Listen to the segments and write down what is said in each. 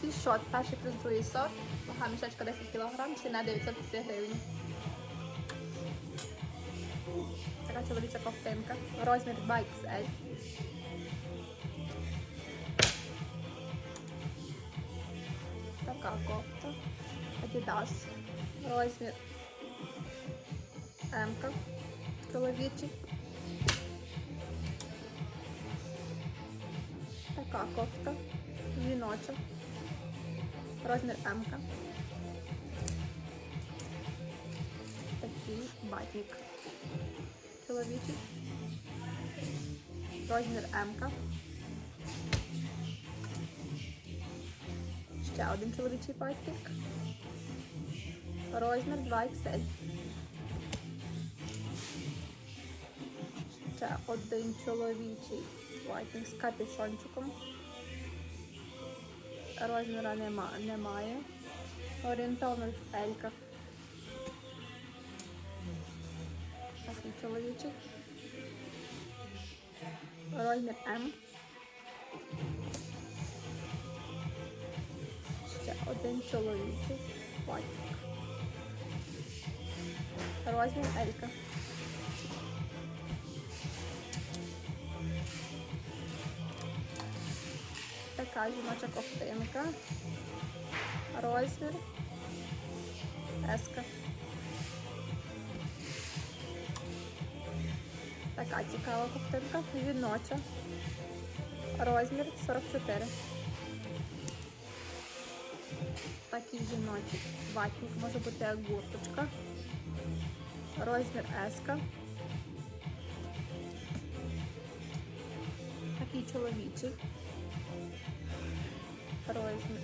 світшот, перший плюс другий сорт. Вага мішечка 10 кг, ціна 950 гривень. Така чоловіча ковтинка. Розмір 2XL. Така кофта. Adidas. Розмір М. Чоловічий. Така кофта. Жіноча. Розмір М. Такий батник. Чоловічий. Розмір М. Ще один чоловічий батник. Розмір 2XL. Ще один чоловічий батник з капюшончиком. Розміра нема, немає. Орієнтовно в ельках. Такий чоловічий. Розмір М. Ще один чоловічий батник. Розмір Елька. Така жіноча ковтинка. Розмір. Еска. Така цікава ковтинка. Жіноча. Розмір 44. Такий жіночий ватник, може бути як гурточка. Розмір еска. Такий чоловічий. Розмір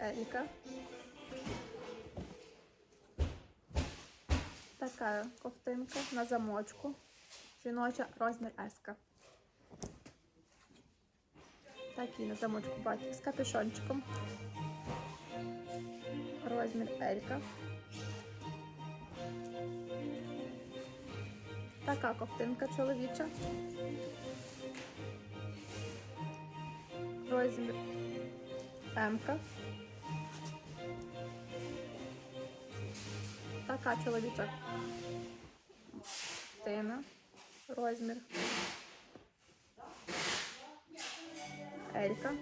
Елька. Така ковтинка на замочку. Жіноча розмір еска. Такий на замочку батьки з капюшончиком. Розмір Елька. Така ковтинка чоловіча. Розмір М-ка. Така чоловіча ковтина. Розмір Елька.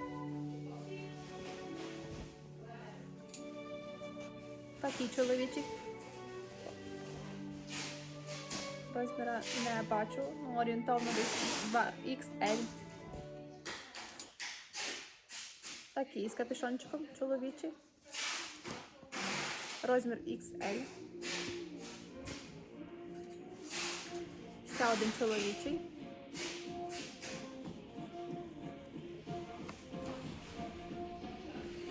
Такий чоловічий. Розміра не бачу, ну, орієнтовно десь 2XL. Такий з капюшончиком чоловічий. Розмір XL. Ще один чоловічий.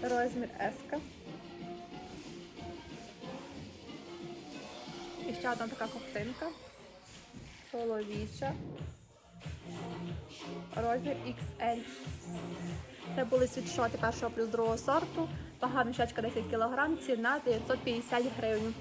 Розмір S. І ще одна така ковтинка. Чоловіча. Розмір XL. Це були світшоти першого плюс другого сорту. Вага мішечка 10 кг, ціна 950 гривень.